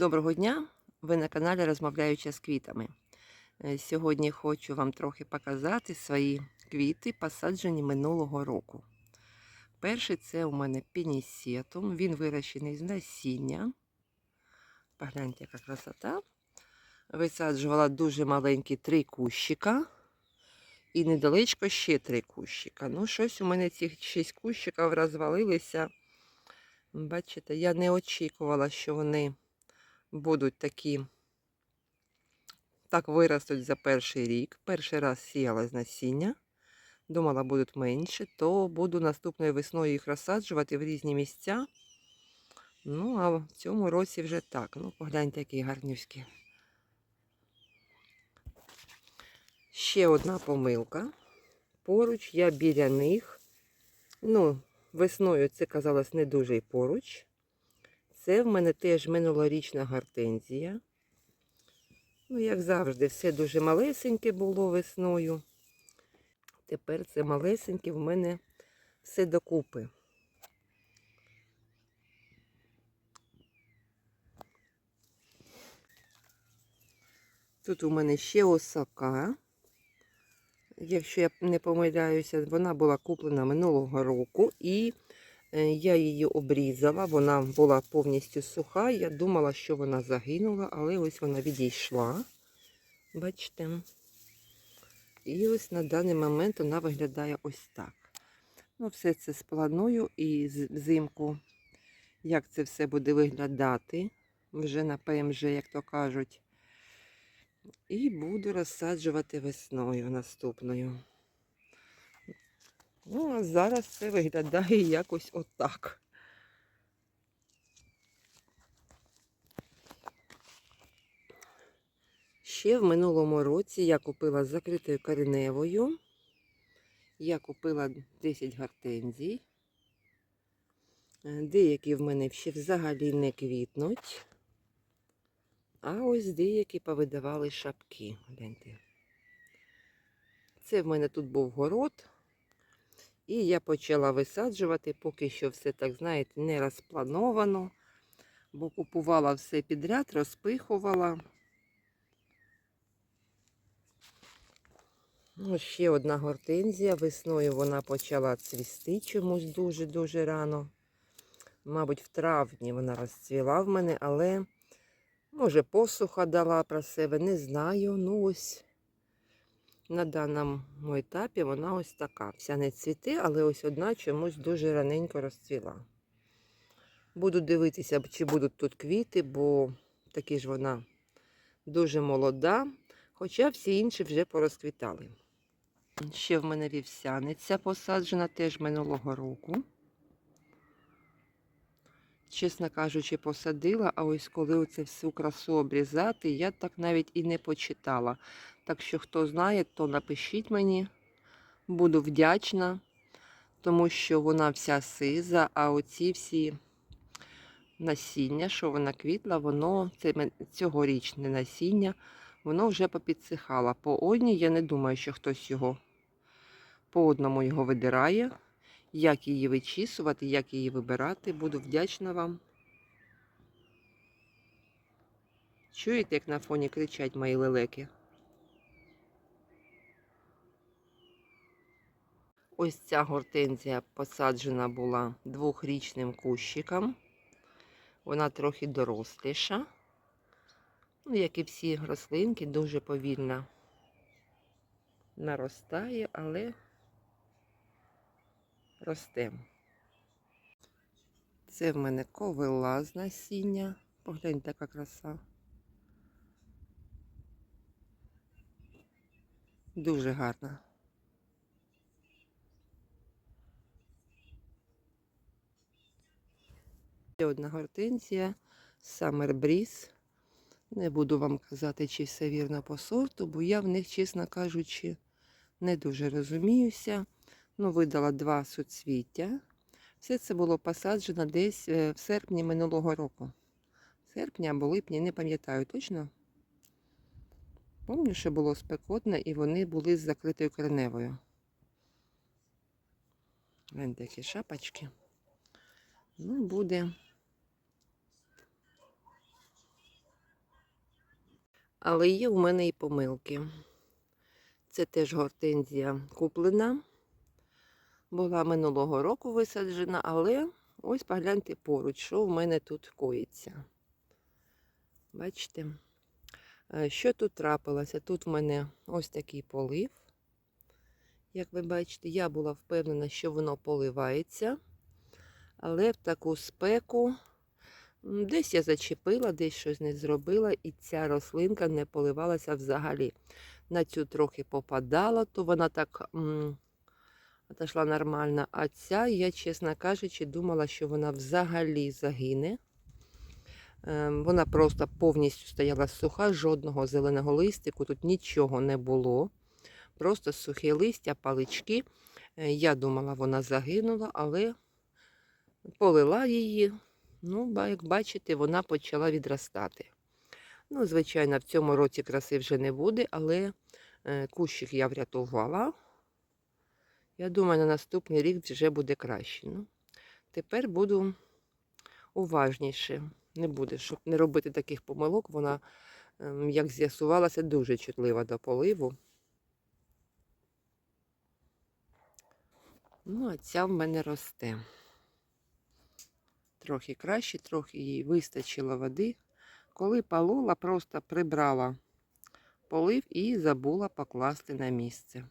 Доброго дня! Ви на каналі Розмовляюча з квітами. Е, Сьогодні хочу вам трохи показати свої квіти, посаджені минулого року. Перший це у мене пінісетум. Він вирощений з насіння. Погляньте, яка красота. Висаджувала дуже маленькі три кущика. І недалечко ще три кущика. Ну, щось у мене ці шість кущиків розвалилися. Бачите, я не очікувала, що вони будуть такі, так виростуть за перший рік. Перший раз сіяла з насіння. Думала, будуть менше, то буду наступною весною їх розсаджувати в різні місця. Ну, а в цьому році вже так. Ну, погляньте, які гарнюські. Ще одна помилка. Поруч я біля них. Ну, весною це казалось не дуже й поруч. Це в мене теж минулорічна гортензія. Ну, як завжди, все дуже малесеньке було весною. Тепер це малесеньке в мене все докупи. Тут у мене ще осака. Якщо я не помиляюся, вона була куплена минулого року і Я її обрізала, вона була повністю суха. Я думала, що вона загинула, але ось вона відійшла. Бачите? І ось на даний момент вона виглядає ось так. Ну, все це спланую і взимку, як це все буде виглядати вже на ПМЖ, як то кажуть. І буду розсаджувати весною наступною. Ну, а зараз це виглядає якось отак. Ще в минулому році я купила закритою кореневою. Я купила 10 гортензій. Е, Деякі в мене ще взагалі не квітнуть. А ось деякі повидавали шапки. Гляньте. Це в мене тут був город. І я почала висаджувати, поки що все так, знаєте, не розплановано, бо купувала все підряд, розпихувала. Ось ще одна гортензія. Весною вона почала цвісти чомусь дуже-дуже рано. Мабуть, в травні вона розцвіла в мене, але, може, посуха дала про себе, не знаю. Ну ось на даному етапі вона ось така. Вся не цвіти, але ось одна чомусь дуже раненько розцвіла. Буду дивитися, чи будуть тут квіти, бо такі ж вона дуже молода, хоча всі інші вже порозквітали. Ще в мене вівсяниця посаджена теж минулого року. Чесно кажучи, посадила, а ось коли оце всю красу обрізати, я так навіть і не почитала. Так що, хто знає, то напишіть мені. Буду вдячна, тому що вона вся сиза, а оці всі насіння, що вона квітла, воно це цьогорічне насіння, воно вже попідсихало. По одній я не думаю, що хтось його по одному його видирає. Як її вичісувати, як її вибирати, буду вдячна вам. Чуєте, як на фоні кричать мої лелеки? Ось ця гортензія посаджена була двохрічним кущиком. Вона трохи доросліша. Ну, як і всі рослинки, дуже повільно наростає, але росте. Це в мене ковила з насіння. Погляньте, яка краса. Дуже гарна. Ще одна гортензія Summer Breeze. Не буду вам казати, чи все вірно по сорту, бо я в них, чесно кажучи, не дуже розуміюся. Ну, видала два суцвіття. Все це було посаджено десь е, в серпні минулого року. Серпні або липні, не пам'ятаю точно. Пам'ятаю, що було спекотно і вони були з закритою кореневою. Ось такі шапочки. Ну, буде Але є у мене і помилки. Це теж гортензія куплена. Була минулого року висаджена, але ось погляньте поруч, що в мене тут коїться. Бачите? Е, Що тут трапилося? Тут в мене ось такий полив. Як ви бачите, я була впевнена, що воно поливається. Але в таку спеку десь я зачепила, десь щось не зробила, і ця рослинка не поливалася взагалі. На цю трохи попадала, то вона так отошла нормально. А ця, я, чесно кажучи, думала, що вона взагалі загине. Ем, Вона просто повністю стояла суха, жодного зеленого листику, тут нічого не було. Просто сухі листя, палички. Е, Я думала, вона загинула, але полила її. Ну, як бачите, вона почала відростати. Ну, звичайно, в цьому році краси вже не буде, але е, кущик я врятувала. Я думаю, на наступний рік вже буде краще. Ну, тепер буду уважніше. Не буде, щоб не робити таких помилок. Вона, ем, як з'ясувалося, дуже чутлива до поливу. Ну, а ця в мене росте. Трохи краще, трохи їй вистачило води. Коли полола, просто прибрала полив і забула покласти на місце.